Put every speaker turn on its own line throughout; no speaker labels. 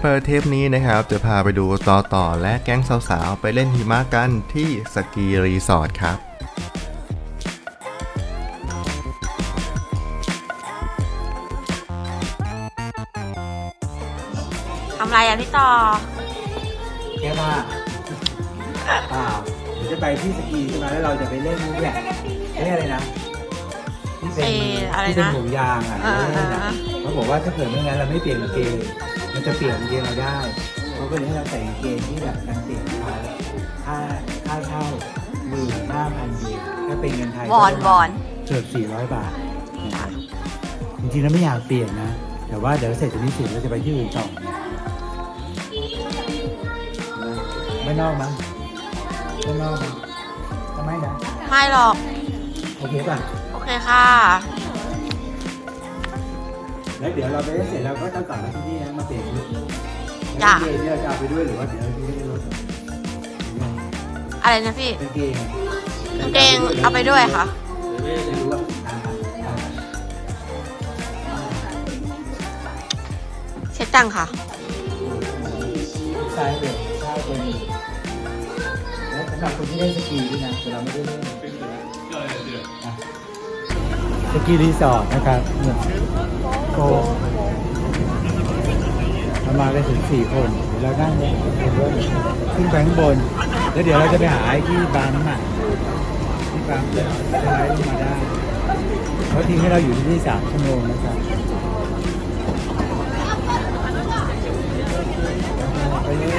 เปิดเทปนี้นะครับ จะพาไปดูต่อต่อและแก๊งสาวๆ ไปเล่นหิมะกันที่สกีรีสอร์ทครับ
ทำไรอะพี่ต่อ
แค่ว่าเปล่าเดี๋ยวจะไปที่สกีใช่ไหมแล้วเราจะไปเล่นนี่แหละเล่นอะไรนะที่เป็น
เอ่ออะไรนะ
ที่เป็นห่วงยางอะ
เออ
เล่นอะ
เออ
เขาบอกว่าถ้าเกิดไม่งั้นเราไม่เปลี่ยนกางเกง มันจะเปลี่ยนกางเกงเราได้เขาก็เลยให้เราใส่กางเกงที่แบบกันเปลี่ยนเขาค่าค่าเช่าหมื่นห้าพันเยนถ้าเป็นเงินไทย
บอนบอน
เกือบสี่ร้อยบาทนะครับจริงๆแล้วไม่อยากเปลี่ยนนะ แต่ว่าเดี๋ยวเสร็จจากนี้เสร็จเราจะไปที่อื่นต่อไม่นอกมั้งไม่นอกมั้งทำไมนะ
ไม่หรอก
โอเคป่ะ
โอเคค่ะ
แล้วเดี๋ยวเราไปเล่นเสร็จเราก็ต้องกลับมาที่นี่นะมาเปลี่ยนชุด
จ้ะ
กางเกงเนี่ยจะเอาไปด้วยหรือว่าเดี๋ยวเราจะได้รถ
อะไรนะพี่
กางเกง
กางเกงเอาไปด้วยค่ะ
ไม่รู้ว่าอ่าอ่า
เช็ดตังค่ะ
ใช่เลยใช่เลยแล้วสำหรับคนที่เล่นสกีด้วยนะแต่เราไม่ได้เล่นอะสกีรีสอร์ทนะครับเนี่ยโก เรามากันถึงสี่คนเรานั่งเนี่ยขึ้นไปข้างบน แล้วเดี๋ยวเราจะไปหาที่บางอะที่บางจะสไลด์ลงมาได้เขาทิ้งให้เราอยู่ที่นี่สามชั่วโมงนะครับไปเลย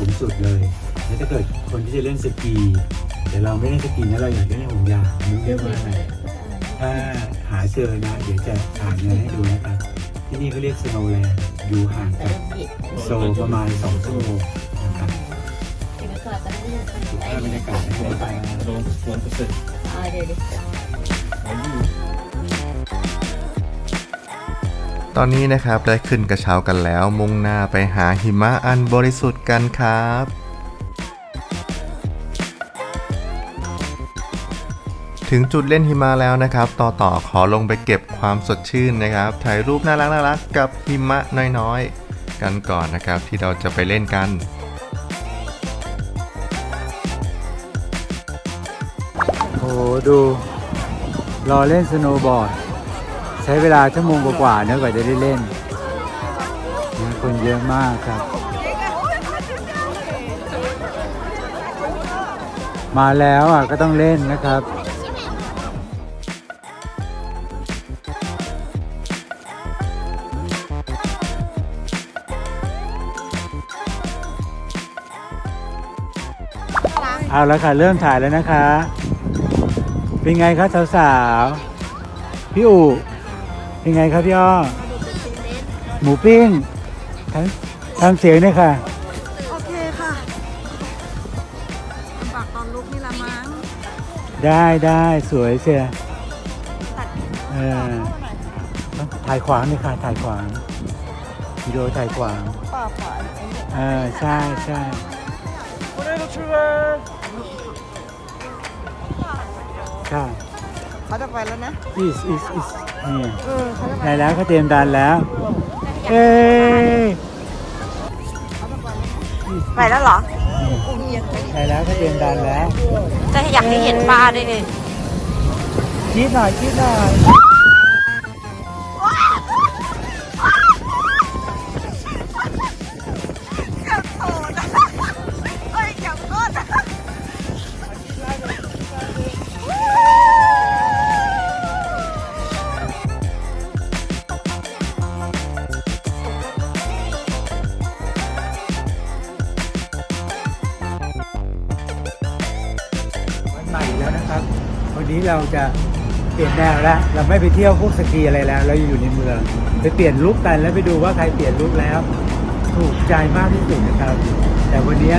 สูงสุดเลยแล้วถ้าเกิดคนที่จะเล่นสกีแต่เราไม่เล่นสกีนะเราอยากเล่นห่วงยางไม่รู้เรียกว่าอะไรถ้าหาเจอนะเดี๋ยวจะถ่ายเงินให้ดูนะครับที่นี่เขาเรียกสโนว์แลนด์อยู่ห่างจากโซลประมาณ2ชั่วโมงนะครับดูภาพบรรยากาศนะครับ
ต อนนี้นะครับได้ขึ้นกระเช้ากันแล้ว มุ่งหน้าไปหาหิมะอันบริสุทธิ์กันครับ ถึงจุดเล่นหิมะแล้วนะครับ ต่อต่อขอลงไปเก็บความสดชื่นนะครับ ถ่ายรูปน่ารักน่ารักกับหิมะน้อยๆ กันก่อนนะครับที่เราจะไปเล่นกัน
โอ้โหดูรอเล่นสโนว์บอร์ด ใช้เวลาชั่วโมงกว่าๆเนอะกว่าจะได้เล่นนะคนเยอะมากครับ มาแล้วอะก็ต้องเล่นนะครับเอาแล้วค่ะเริ่มถ่ายแล้วนะคะ เป็นไงครับสาวๆ พี่อู๋ เป็นไงครับพี่อ้อหมูปิ้งทำทำเสียงด้วยค่ะ
โอเคค่ะลำบากตอนลุกนี่ละมั้ง
ได้ได้สวยเชียเออถ่ายขวางเลยค่ะ ถ่ายขวางวิดีโอถ่ายขวาง
ป่าป่า
เออใช่ใช่ใช่
เขาจะไปแล้วนะ
is is is นี่
เออเขาจะไป
ได้แล้วเขาเตรียมดันแล้ว เอ้ย
ไปแล้วเหรอ
ได้แล้วเขาเตรียมดันแล้ว
จะอยากให้เห็นปลาด้วยดิ
คิดหน่อยคิดหน่อย วันนี้เราจะเปลี่ยนแนวแล้วเราไม่ไปเที่ยวพวกสกีอะไรแล้ว เราอยู่ในเมือง ไปเปลี่ยนลุคกันแล้วไปดูว่าใครเปลี่ยนลุคแล้ว ถูกใจมากที่สุดนะครับ แต่วันนี้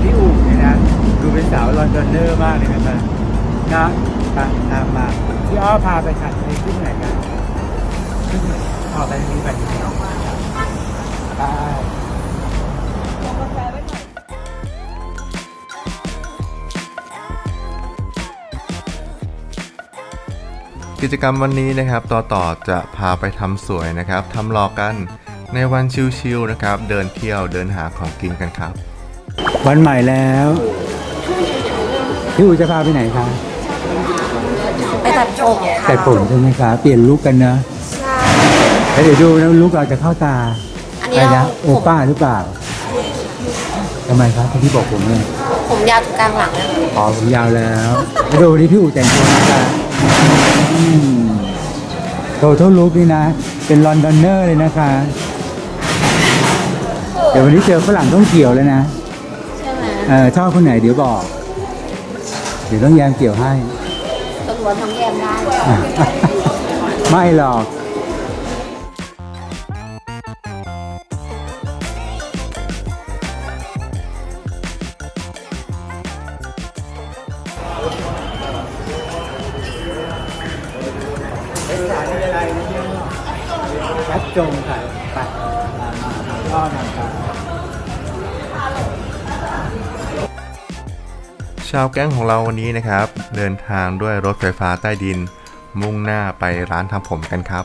พี่อู๋เนี่ยนะดูเป็นสาวลอนดอนเนอร์มากเลยนะครับนะตามตามมาพี่อ้อพาไปขัดไปขึ้นไหนกันขึ้นไหนออกไปนี้ไปที่น้องมาไป
กิจกรรมวันนี้นะครับต่อต่อจะพาไปทำสวยนะครับทำหลอกกันในวันชิลๆนะครับ เดินเที่ยวเดินหาของกินกันครับ
วันใหม่แล้วพี่อูจะพาไปไหนคะ
ไปตัดผมค่ะ
แต่ผมใช่ไหมคะเปลี่ยนลุกกันนะ
ใช่
แล้วเดี๋ยวดูนะลุกเราจะเข้าตา
อัน
อะไร
นี้เรา
นะโอป้าหรือเปล่าทำไมครับที่บอกผมเนี่ย
ผมยาวถึงกลางหลังเลย
อ๋อผมยาวแล้วแล้วดูนี่พี่อูแต่งตัวนะคะอืมโททัลลุกนี่นะ เป็นลอนดอนเนอร์เลยนะคะ เดี๋ยววันนี้เจอฝรั่งต้องเกี่ยวแล้วนะ
ใช่ไหม
เออชอบคนไหนเดี๋ยวบอก เดี๋ยวต้องแยมเกี่ยวให้
ตำรวจทำแยมได้
ไม่หรอก ชัดจงค่ะไปก็นครับ
ชาวแก๊งของเราวันนี้นะครับ เดินทางด้วยรถไฟฟ้าใต้ดิน มุ่งหน้าไปร้านทำผมกันครับ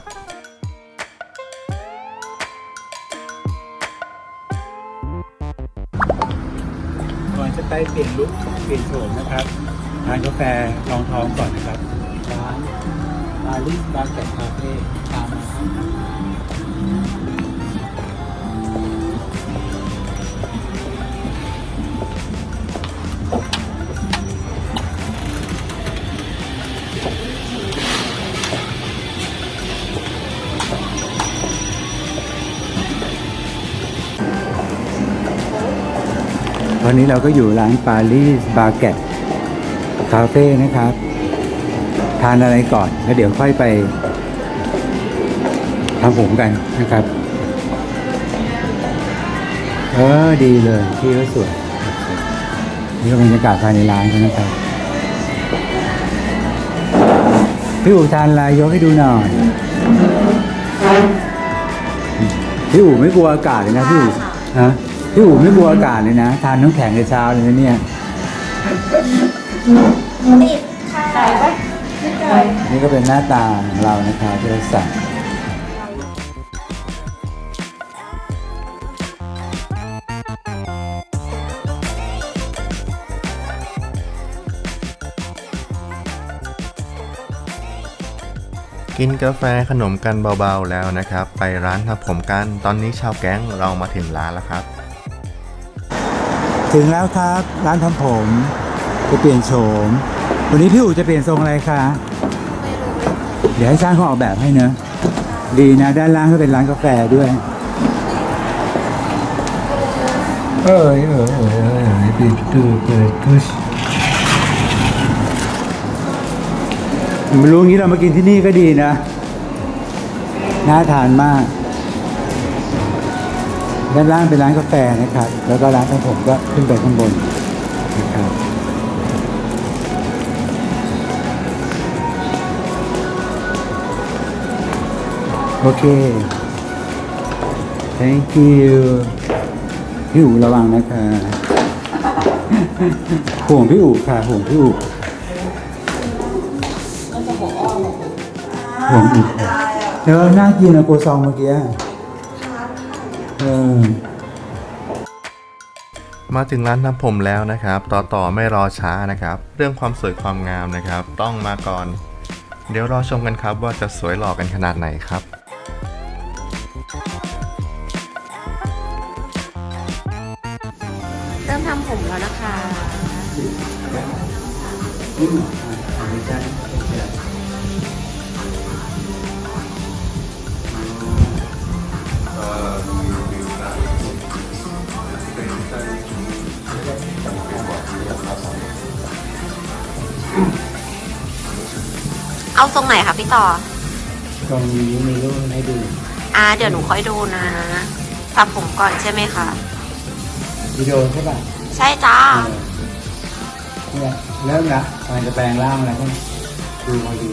ก่อนจะไปเปลี่ยนลุคเปลี่ยนโฉมนะครับทานกาแฟลองท้องก่อนนะครับร้านปารีสบาร์แกตคาเฟ่ตามมาครับ ตอนนี้เราก็อยู่ร้านปารีสบาร์แกตคาเฟ่นะครับ ทานอะไรก่อนแล้วเดี๋ยวค่อยไปทำผมกันนะครับ เออดีเลยที่ก็สวย นี่ก็บรรยากาศภายในร้านกันนะครับ พี่อู๋ทานอะไรยกให้ดูหน่อยพี่อู๋ไม่กลัวอากาศเลยนะพี่อู๋ฮะ พี่อู๋ไม่กลัวอากาศเลยนะ ทานน้ำแข็งในเช้าเลยนะเนี่ย
ติดค่ะใส่ไหม
นี่ก็เป็นหน้าตาของเรานะครับที่เราสั่งโกิ
นกาแฟขนมกันเบาๆแล้วนะครับ ไปร้านทำผมกัน ตอนนี้ชาวแก๊งเรามาถึงร้านแล้วครับ
ถึงแล้วครับร้านทำผมจะเปลี่ยนโฉม วันนี้พี่อู๋จะเปลี่ยนทรงอะไรคะเดี๋ยวให้ช่างเขาออกแบบให้เนอะดีนะด้านล่างก็เป็นร้านกาแฟด้วย เออเออเออเออเปิดตูเปิดกุชไม่รู้งี้เรามากินที่นี่ก็ดีนะ น่าทานมาก ด้านล่างเป็นร้านกาแฟนะครับ แล้วก็ร้านทำผมก็ขึ้นไปข้างบนนะครับโอเค thank you พี่อู๋ระวังนะคะห่วงพี่อู๋ค่ะห่วงพี่อู๋ห่วงอีกแล้วน่ากินอะโกซองเมื่อกี้ ออ
มาถึงร้านทำผมแล้วนะครับ ต่อต่อไม่รอช้านะครับ เรื่องความสวยความงามนะครับ ต้องมาก่อน เดี๋ยวรอชมกันครับว่าจะสวยหล่อกันขนาดไหนครับ
เริ่มทำผมแล้วนะคะ เอาทรงไหนคะพี่ต่อ
ตรงนี้มีรูปให้ดู
อ่าเดี๋ยวหนูค่อยดูนะตัดผมก่อนใช่ไหมคะ
วิดีโอใช่ป่ะ
ใช่จ้า
เออเนี่ยเริ่มละมันจะแปลงร่างแล้วก็ดูมาดู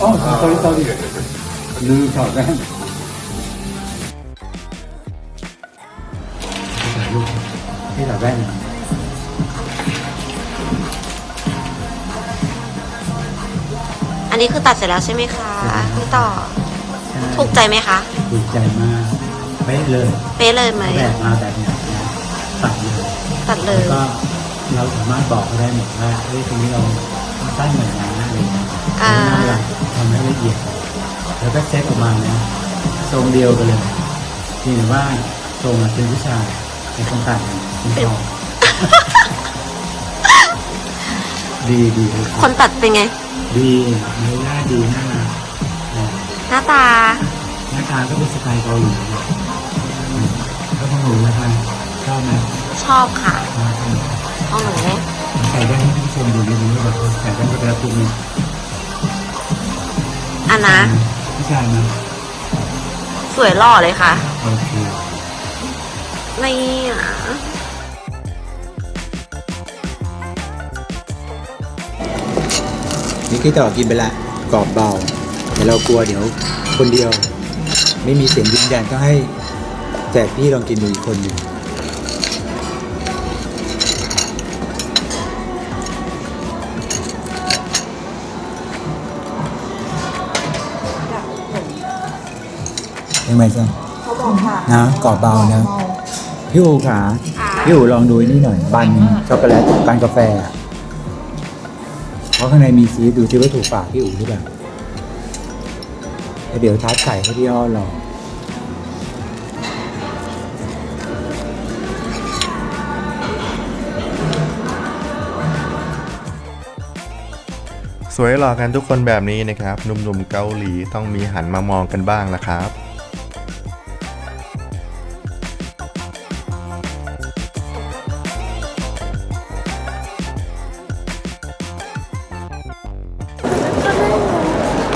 อ๋อ sorry sorry ลืมถอดแว่นถ่ายรูปที่ถอดแว่น
นนี้คือตัดเสร็จแล้วใช่ไหมคะพี่ต่อ ถูกใจไหมคะ
ถูกใจมากเป๊ะเลย
เป๊ะเลยไหม
แบบมาแบบไหนนะตัดเลย
ตัดเล
แล้ว
ย
ก็เราสามารถบอกเขาได้หมดว่าเฮ้ยตรงนี้เราตั้งเหมือนนะอะไรอย่างเงี้ย
อ่า
แล้วเราทำให้ละเอียด แล้วก็เซตออกมานะทรงเดียวกันเลยเพียงแต่ว่าทรงอะเป็นผู้ชายเป็นคนต่างเป็นทองดีดีเลย
คนตัดเป็นไง
ดีมารยาทดีน่ารักนะ
หน้าตา
หน้าตาก็เป็นสไตล์เกาหลีนะอืมแล้วของหนูนะคะชอบไหม
ชอบค่ะ
ชอบใช่ไหม
ของหนู
ใส่ได้ให้ท่านผู้ชมดูนิดนึงว่าแบบใส่ได้ก็เป็นปุ๊บนี้
อันนะ
ผู้ชายนะ
สวยหล่อเลยค่ะ
โอเค
นี่อะ
นี่คือต่อกินไปละกรอบเบา แต่เรากลัวเดี๋ยวคนเดียว ไม่มีเสียงยืนยันก็ให้แจกพี่ลองกินดูอีกคนหนึ่งยังไงจ๊ะ
เขาบอกค่ะ
นะกรอบเบานะพี่อูขาพี่อูลองดูนี่หน่อย บันช็อกโกแลตบันกาแฟอะ เพราะข้างในมีชีสดูซิว่าถูกปากพี่อูหรือเปล่าแล้วเดี๋ยวทัดไข่ให้พี่อ้อลอง
สวยหล่อกันทุกคนแบบนี้นะครับหนุ่มๆเกาหลีต้องมีหันมามองกันบ้างละครับ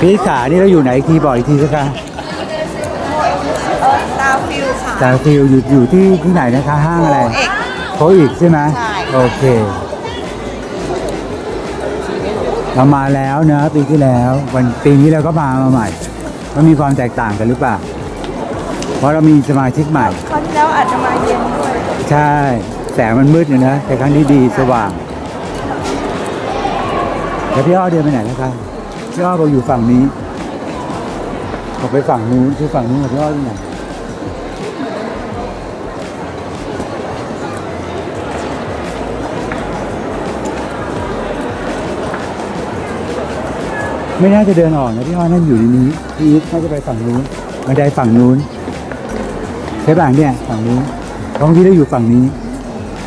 พี่ขานี่เราอยู่ไหนคีย์บอร์ดอีกทีสักการ
ดาวฟิลค่ะ
จาฟิลอยู่อยู่ที่ที่ไหนนะคะห้างอะไร
เอก
โคอีกใช่ไหม
ใช่
โอเคเรามาแล้วเนอะปีที่แล้ว วันปีนี้เราก็มามาใหม่มันมีความแตกต่างกันหรือเปล่า เพราะเรามีสมาชิกใหม่
คราวที่แล้วอาจจะมาเย็นด้วย
ใช่ แสงมันมืดอยู่นะแต่ครั้งนี้ดีสว่าง แล้วพี่อ้อเดินไปไหนนะคะ พี่อ้อบอกอยู่ฝั่งนี้บอกไปฝั่งนู้นคือฝั่งนู้นกับพี่อที่ไหนไม่น่าจะเดินออกนะพี่อ้อนั่นอยู่ในนี้พี่อีทน่าจะไปฝั่งนู้นบันไดฝั่งนู้นใช่ป่ะเนี่ยฝั่งนู้นเพราะเมื่อกี้อยู่ฝั่งนี้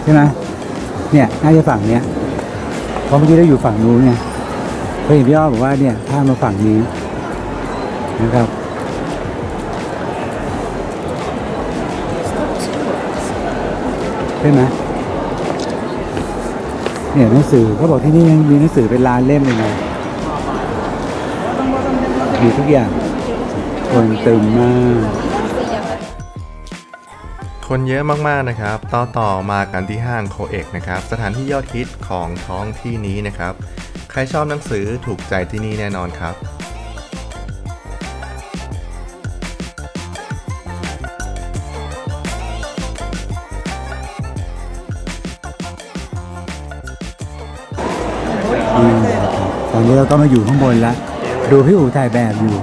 ใช่ไหมเนี่ยน่าจะฝั่งเนี้ยเพราะเมื่อกี้อยู่ฝั่งนู้นไง เพราะเห็นพี่อ้อบอกว่าเนี่ยข้ามมาฝั่งนี้นะครับใช่ไหมเนี่ยหนังสือเขาบอกที่นี่ยังมีหนังสือเป็นล้านเล่มเลยนะมีทุกอย่างคนตึงมาก
คนเยอะมากๆนะครับ ต่อต่อมากันที่ห้างโคเอกนะครับ สถานที่ยอดฮิตของท้องที่นี้นะครับ รชอบหนังสือถูกใจที่นี่แน่นอนครับ
ตอนนี้เราก็มาอยู่ข้างบนแล้ว ดูพี่อู๋ถ่ายแบบอยู่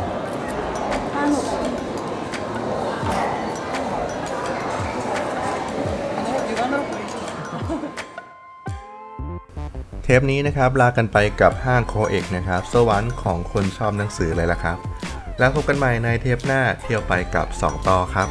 ปนี้นะครับลากันไปกับห้างโคเอกนะครับสวรรค์ของคนชอบหนังสือเลยละครับ แล้วพบกันใหม่ในเทปหน้าเที่ยวไปกับ 2 ต่อครับ